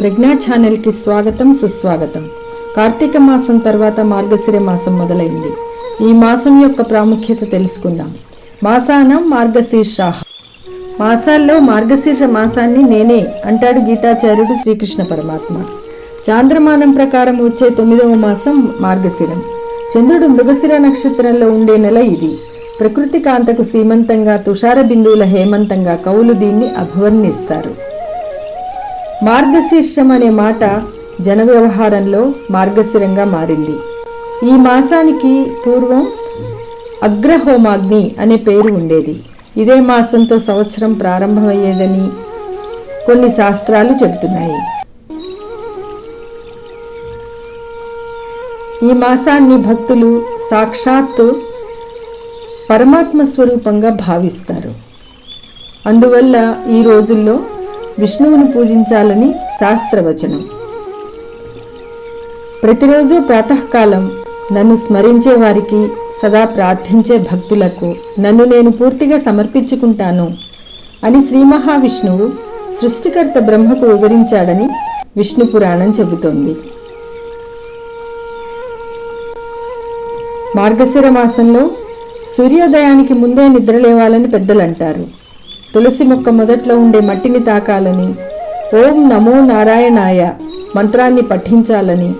ప్రజ్ఞా ఛానల్కి స్వాగతం సుస్వాగతం. కార్తీక మాసం తర్వాత మార్గశిర మాసం మొదలైంది. ఈ మాసం యొక్క ప్రాముఖ్యత తెలుసుకుందాం. మాసానం మార్గశీర్ష మాసాల్లో మార్గశీర్ష మాసాన్ని నేనే అంటాడు గీతాచార్యుడు శ్రీకృష్ణ పరమాత్మ. చాంద్రమానం ప్రకారం వచ్చే తొమ్మిదవ మాసం మార్గశిరం. చంద్రుడు మృగశిర నక్షత్రంలో ఉండే నెల ఇది. ప్రకృతి కాంతకు సీమంతంగా తుషార బిందువుల హేమంతంగా కవులు దీన్ని అభివర్ణిస్తారు. మార్గశీర్షం అనే మాట జన వ్యవహారంలో మార్గశిరంగా మారింది. ఈ మాసానికి పూర్వం అగ్రహోమాగ్ని అనే పేరు ఉండేది. ఇదే మాసంతో సంవత్సరం ప్రారంభమయ్యేదని కొన్ని శాస్త్రాలు చెబుతున్నాయి. ఈ మాసాన్ని భక్తులు సాక్షాత్తు పరమాత్మ స్వరూపంగా భావిస్తారు. అందువల్ల ఈ రోజుల్లో విష్ణువును పూజించాలని శాస్త్రవచనం. ప్రతిరోజు ప్రాతకాలం నన్ను స్మరించే వారికి సదా ప్రార్థించే భక్తులకు నన్ను నేను పూర్తిగా సమర్పించుకుంటాను అని శ్రీ మహావిష్ణువు సృష్టికర్త బ్రహ్మకు వివరించాడని విష్ణు పురాణం చెబుతోంది. మార్గశిర మాసంలో సూర్యోదయానికి ముందే నిద్రలేవాలని పెద్దలంటారు. తులసి మొక్క మొదట్లో ఉండే మట్టిని తాకాలని ఓం నమో నారాయణాయ మంత్రాన్ని పఠించాలని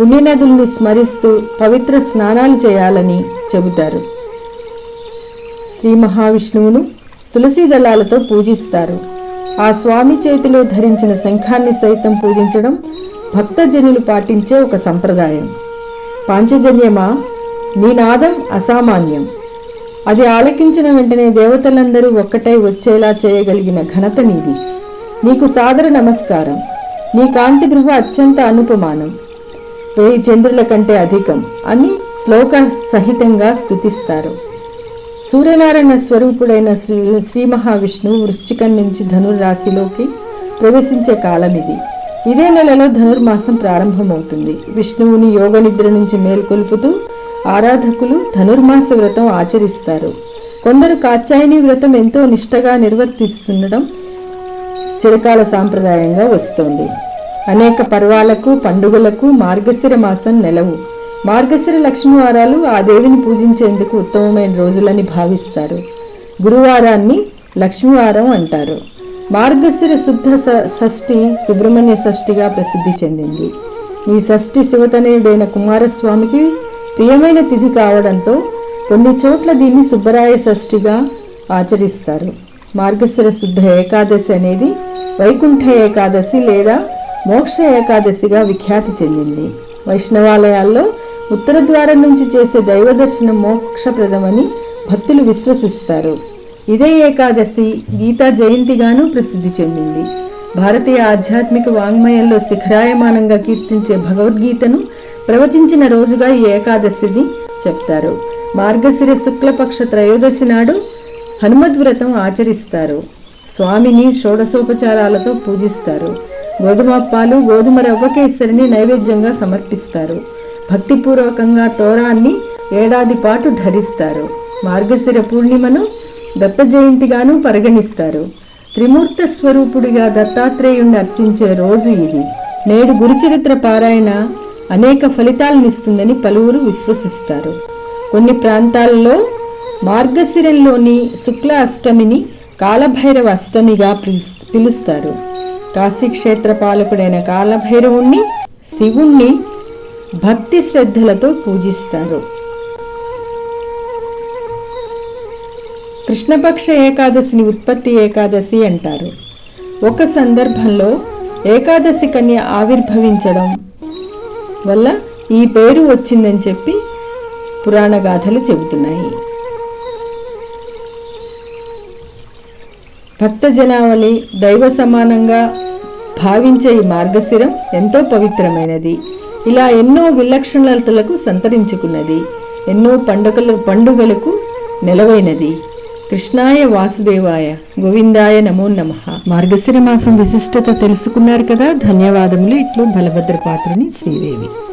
పుణ్యనదుల్ని స్మరిస్తూ పవిత్ర స్నానాలు చేయాలని చెబుతారు. శ్రీ మహావిష్ణువును తులసీ దళాలతో పూజిస్తారు. ఆ స్వామి చేతిలో ధరించిన శంఖాన్ని సైతం పూజించడం భక్తజనులు పాటించే ఒక సంప్రదాయం. పాంచజన్యమా? నీ నాదం అసామాన్యం. అది ఆలకించిన వెంటనే దేవతలందరూ ఒక్కటై వచ్చేలా చేయగలిగిన ఘనత నీది. నీకు సాదర నమస్కారం. నీ కాంతి బృహ అత్యంత అనుపమానం. వెయ్యి చంద్రుల కంటే అధికం అని శ్లోక సహితంగా స్తుతిస్తారు. సూర్యనారాయణ స్వరూపుడైన శ్రీ శ్రీ మహావిష్ణువు వృశ్చికం నుంచి ధనుర్రాశిలోకి ప్రవేశించే కాలం ఇది. ఇదే నెలలో ధనుర్మాసం ప్రారంభమవుతుంది. విష్ణువుని యోగ నిద్ర నుంచి మేల్కొల్పుతూ ఆరాధకులు ధనుర్మాస వ్రతం ఆచరిస్తారు. కొందరు కాచాయని వ్రతం ఎంతో నిష్టగా నిర్వర్తిస్తుండడం చిరకాల సాంప్రదాయంగా వస్తోంది. అనేక పర్వాలకు పండుగలకు మార్గశిర మాసం నెలవు. మార్గశిర లక్ష్మీవారాలు ఆ దేవిని పూజించేందుకు ఉత్తమమైన రోజులని భావిస్తారు. గురువారాన్ని లక్ష్మీవారం అంటారు. మార్గశిర శుద్ధ స- షష్ఠి సుబ్రహ్మణ్య షష్ఠిగా ప్రసిద్ధి చెందింది. ఈ షష్ఠి శివతనయుడైన కుమారస్వామికి ప్రియమైన తిథి కావడంతో కొన్ని చోట్ల దీన్ని సుబ్బరాయ షష్ఠిగా ఆచరిస్తారు. మార్గశిర శుద్ధ ఏకాదశి అనేది వైకుంఠ ఏకాదశి లేదా మోక్ష ఏకాదశిగా విఖ్యాతి చెందింది. వైష్ణవాలయాల్లో ఉత్తర ద్వారం నుంచి చేసే దైవ దర్శనం మోక్షప్రదమని భక్తులు విశ్వసిస్తారు. ఇదే ఏకాదశి గీతా జయంతిగాను ప్రసిద్ధి చెందింది. భారతీయ ఆధ్యాత్మిక వాంగ్మయంలో శిఖరాయమానంగా కీర్తించే భగవద్గీతను ప్రవచించిన రోజుగా ఈ ఏకాదశిని చెప్తారు. మార్గశిర శుక్లపక్ష త్రయోదశి నాడు హనుమద్వ్రతం ఆచరిస్తారు. స్వామిని షోడశోపచారాలతో పూజిస్తారు. గోధుమప్పాలు గోధుమ రవ్వ కేసరిని నైవేద్యంగా సమర్పిస్తారు. భక్తిపూర్వకంగా తోరాన్ని ఏడాది పాటు ధరిస్తారు. మార్గశిర పూర్ణిమను దత్త జయంతిగాను పరిగణిస్తారు. త్రిమూర్త స్వరూపుడిగా దత్తాత్రేయుణ్ణి అర్చించే రోజు ఇది. నేడు గురుచరిత్ర పారాయణ అనేక ఫలితాలనిస్తుందని పలువురు విశ్వసిస్తారు. కొన్ని ప్రాంతాల్లో మార్గశిరంలోని శుక్ల అష్టమిని కాలభైరవ అష్టమిగా పిలుస్- పిలుస్తారు. కాశీక్షేత్ర పాలకుడైన కాలభైరవుణ్ణి శివుణ్ణి భక్తి శ్రద్ధలతో పూజిస్తారు. కృష్ణపక్ష ఏకాదశిని ఉత్పత్తి ఏకాదశి అంటారు. ఒక సందర్భంలో ఏకాదశి కన్య ఆవిర్భవించడం వల్ల ఈ పేరు వచ్చిందని చెప్పి పురాణ గాథలు చెబుతున్నాయి. భక్త జనావళి దైవ సమానంగా భావించే ఈ మార్గశిరం ఎంతో పవిత్రమైనది. ఇలా ఎన్నో విలక్షణతలకు సంతరించుకున్నది. ఎన్నో పండుగలు పండుగలకు నెలవైనది. కృష్ణాయ వాసుదేవాయ. గోవిందాయ నమో నమ. మార్గశిర మాసం విశిష్టత తెలుసుకున్నారు కదా? ధన్యవాదములు. ఇట్లు బలభద్ర పాత్రుని శ్రీదేవి.